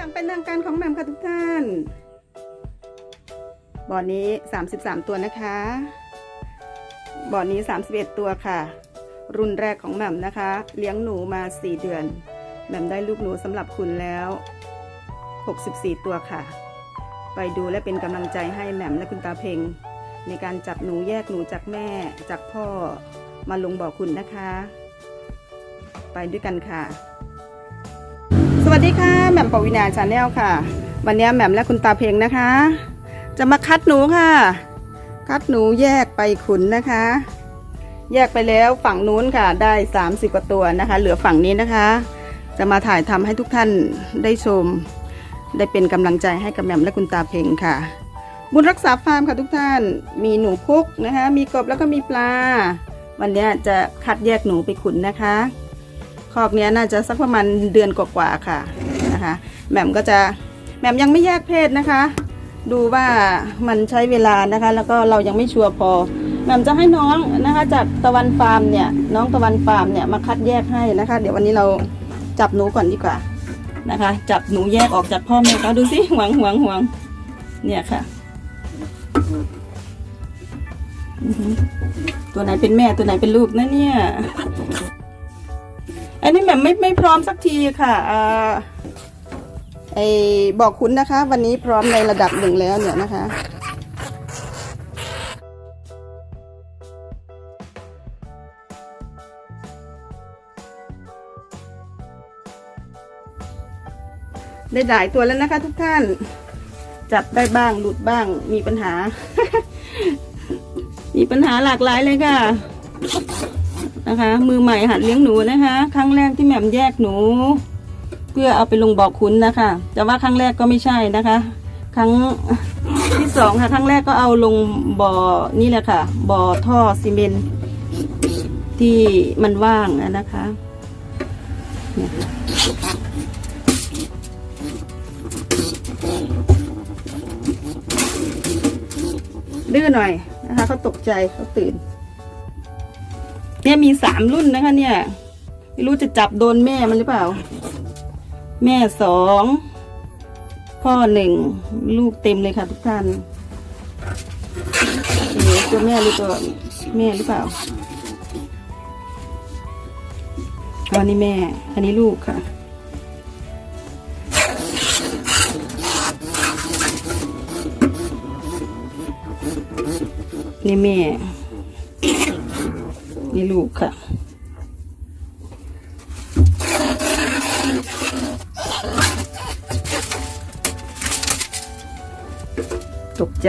อย่างเป็นทางการของแหม่มค่ะทุกท่านบ่อนี้ 33 ตัวนะคะบ่อนี้ 31 ตัวค่ะ รุ่นแรกของแหม่มนะคะ เลี้ยงหนูมา 4 เดือนแหม่มได้ลูกหนูสำหรับคุณแล้ว 64 ตัวค่ะ ไปดูและเป็นกำลังใจให้แหม่มและคุณตาเพงในการจับหนูแยกหนูจากแม่จากพ่อมาลงบ่อคุณนะคะ ไปด้วยกันค่ะ สวัสดีค่ะแหม่มปวินาชาแนลค่ะ วันนี้แหม่มและคุณตาเพงนะคะ จะมาคัดหนูค่ะ คัดหนูแยกไปขุนนะคะ แยกไปแล้วฝั่งนู้นค่ะ ได้ 30 กว่าตัวนะคะ เหลือฝั่งนี้นะคะ จะมาถ่ายทำให้ทุกท่านได้ชม ได้เป็นกำลังใจให้กับแหม่มและคุณตาเพงค่ะ บุญรักษาฟาร์มค่ะทุกท่านมีหนูพุกนะคะ มีกบแล้วก็มีปลา วันนี้จะคัดแยกหนูไปขุนนะคะ คอกนี้น่าจะสักประมาณเดือนกว่าๆค่ะนะคะแหม่มก็จะแหม่มยังไม่แยกเพศนะคะ ดูว่ามันใช้เวลานะคะ แล้วก็เรายังไม่ชัวร์พอแหม่มจะให้น้องนะคะจากตะวันฟาร์มเนี่ยน้องตะวันฟาร์มเนี่ยมาคัดแยกให้นะคะ เดี๋ยววันนี้เราจับหนูก่อนดีกว่านะคะ จับหนูแยกออกจากพ่อแม่เขาดูสิหวงหวงหวงเนี่ยค่ะ ตัวไหนเป็นแม่ตัวไหนเป็นลูกนะเนี่ย อันนี้แบบไม่ไม่พร้อมสักทีค่ะอ่าไอบอกคุณนะคะ วันนี้พร้อมในระดับหนึ่งแล้วเนี่ยนะคะได้หลายตัวแล้วนะคะทุกท่าน จับได้บ้างหลุดบ้างมีปัญหา มีปัญหาหลากหลายเลยค่ะ นะคะ มือใหม่หัดเลี้ยงหนูนะคะ ครั้งแรกที่แหม่มแยกหนู เพื่อเอาไปลงบ่อคุ้นนะคะ แต่ว่าครั้งแรกก็ไม่ใช่นะคะ ครั้งที่สองค่ะ ครั้งแรกก็เอาลงบ่อนี่แหละค่ะ บ่อท่อซีเมนที่มันว่างนะคะเนี่ยดื้อหน่อยนะคะเขาตกใจเขาตื่น นี่ยมีสามรุ่นนะคะ เนี่ย ไม่รู้จะจับโดนแม่มันหรือเปล่า แม่สองพ่อหนึ่งลูกเต็มเลยค่ะทุกท่านเอ๋ตัวแม่หรือตัวแม่หรือเปล่าอันนี้แม่ อันนี้ลูกค่ะ นี่แม่ นี่ลูกค่ะ ตกใจ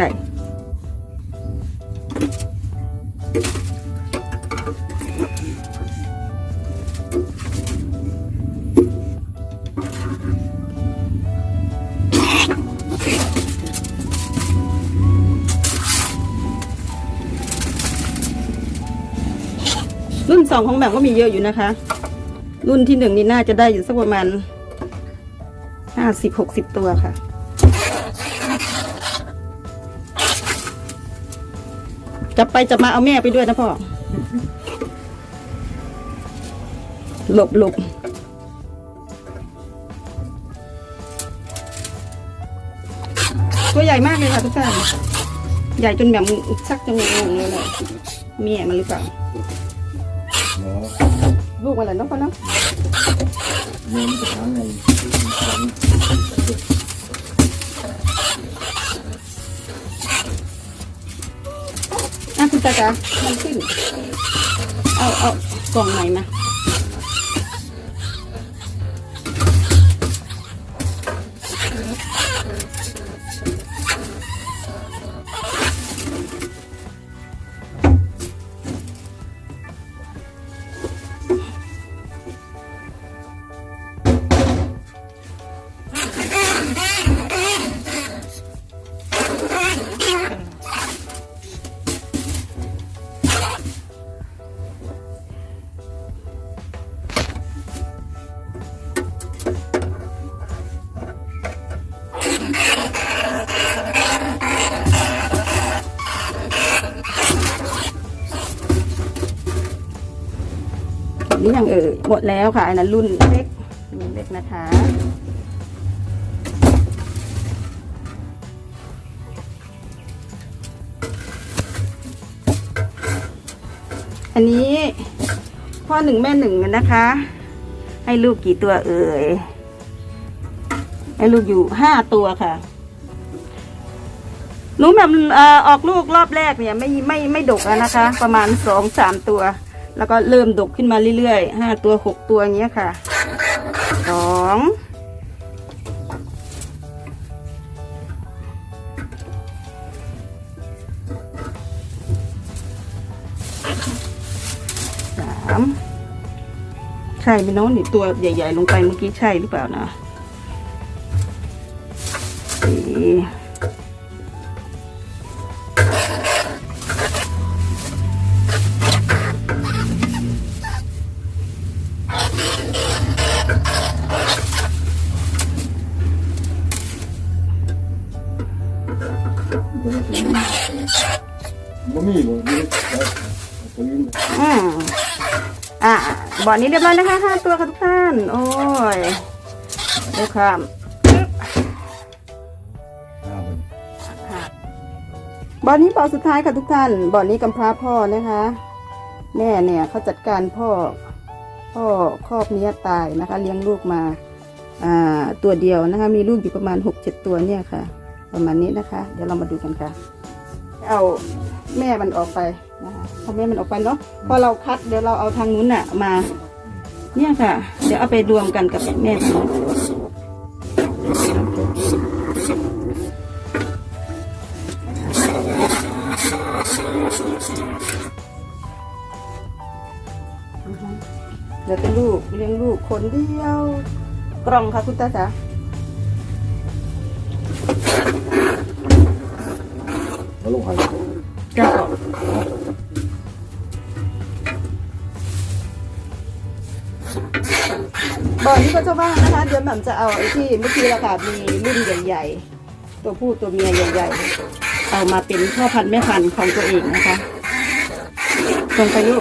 สองของแบบก็มีเยอะอยู่นะคะ รุ่นที่หนึ่งนี่น่าจะได้อยู่สักประมาณห้าสิบหกสิบตัวค่ะจะไปจะมาเอาแม่ไปด้วยนะพ่อ หลบหลบตัวใหญ่มากเลยค่ะทุกท่าน ใหญ่จนแบบชักจะงงๆเลยแหละแม่มันหรือเปล่า เนาะลูกอะไรเน้องพ่อเนาะเน้นไปทางในอะคุณตาจ๋ามันขึ้น เอาเอากล่องไหนนะ หรือยังเอ่ยหมดแล้วค่ะอันนั้นรุ่นเล็กรุ่นเล็กนะคะอันนี้พ่อหนึ่งแม่หนึ่งนะคะ ให้ลูกกี่ตัวเอ่ยให้ลูกอยู่ห้าตัวค่ะหนูแบบออกลูกรอบแรกเนี่ย ไม่ไม่ไม่ดกแล้วนะคะ ประมาณสองสามตัว แล้วก็เริ่มดกขึ้นมาเรื่อยๆห้าตัวหกตัวอย่างเงี้ยค่ะสองสามใช่ไหมน้องนี่ตัวใหญ่ ๆ ลงไปเมื่อกี้ใช่หรือเปล่านะสี่ บ่มีบ่มีตัวนี้อืมอ่าบ่อนี้เรียบร้อยนะคะห้าตัวค่ะทุกท่าน โอ้ยดี๋ยวครับบ่อนี้บ่อสุดท้ายค่ะทุกท่าน บ่อนี้กำพร้าพ่อนะคะ แม่เนี่ยเขาจัดการพ่อ พ่อครอบเนี้ยตายนะคะ เลี้ยงลูกมา อ่า ตัวเดียวนะคะ มีลูกอยู่ประมาณหกเจ็ดตัวเนี่ยค่ะ ประมาณนี้นะคะ เดี๋ยวเรามาดูกันค่ะ เอาแม่มันออกไปนะคะเอาแม่มันออกไปเนาะพอเราคัดเดี๋ยวเราเอาทางนู้นน่ะมา เนี่ยค่ะ เดี๋ยวเอาไปรวมกันกับแม่ทางนู้นเดี๋ยวเป็นลูกเลี้ยงลูกคนเดียว กล่องค่ะคุณตาจ๋า แล้วลงหายกล่องบ่อนี้ก็จะว่างนะคะ เดี๋ยวแหม่มจะเอาไอ้ที่เมื่อกี้ราคามีรุ่นใหญ่ๆ ตัวผู้ตัวเมียใหญ่ๆ เอามาเป็นพ่อพันธุ์แม่พันธุ์ของตัวเองนะคะลงไปลูก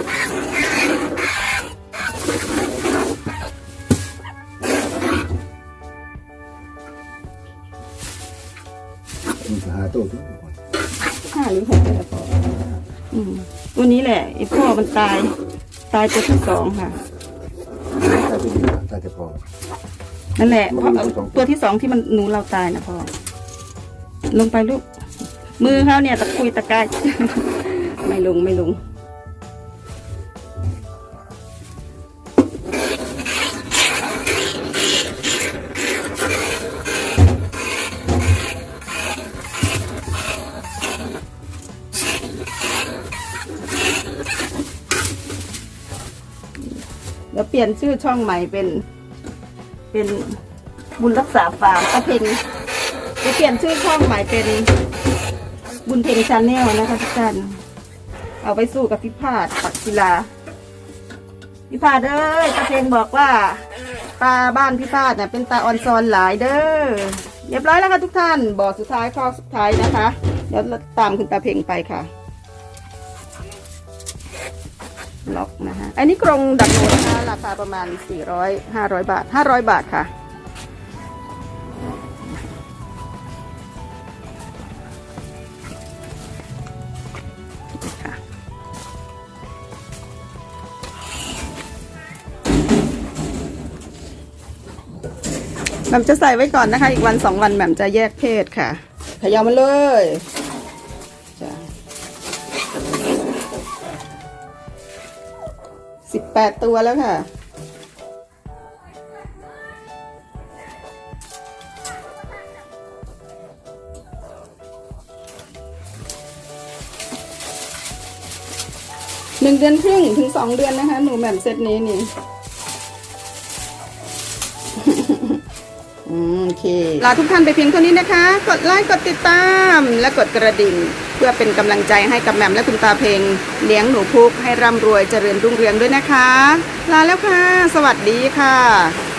ตัวตัวห้าหรือหกนี่แหละพออืมตัวนี้แหละไอ้พ่อมันตาย ตายตัวที่สองค่ะตาจะดีตาจะพอนั่นแหละมันเพราะมีตัวสองตัวที่สองที่มันหนูเราตายนะพ่อลงไปลูก มือเขาเนี่ยตะคุยตะกาย ไม่ลงไม่ลง ยวเปลี่ยนชื่อช่องใหม่เป็น เป็นบุญรักษาฟาร์มกระเพงจะเปลี่ยนชื่อช่องใหม่เป็นบุญเพงชาแนลนะคะทุกท่านเอาไปสู้กับพิพาทปักศิลา พิพาทเอ้ยกระเพงบอกว่าตาบ้านพิพาทเนี่ยเป็นตาออนซอนหลายเด้อเรียบร้อยแล้วค่ะทุกท่านบ่อสุดท้ายข้อสุดท้ายนะคะ เดี๋ยวตามคุณตาเพงไปค่ะ ล็อกนะคะอันนี้กรงดักหนูนะคะราคาประมาณ 400 500 บาท 500 บาทค่ะค่ะ แหม่มจะใส่ไว้ก่อนนะคะ อีกวันสองวันแหม่มจะแยกเพศค่ะขยามันเลย สิบแปดตัวแล้วค่ะ หนึ่งเดือนครึ่งถึงสองเดือนนะคะ หนูแหม่มเซตนี้นี่โอเค ลาทุกท่านไปเพียงเท่านี้นะคะ กดไลค์ กดติดตาม และกดกระดิ่ง พื่อเป็นกำลังใจให้กับแหม่มและคุณตาเพลงเลี้ยงหนูพุกให้ร่ำรวยเจริญรุ่งเรืองด้วยนะคะ ลาแล้วค่ะ สวัสดีค่ะ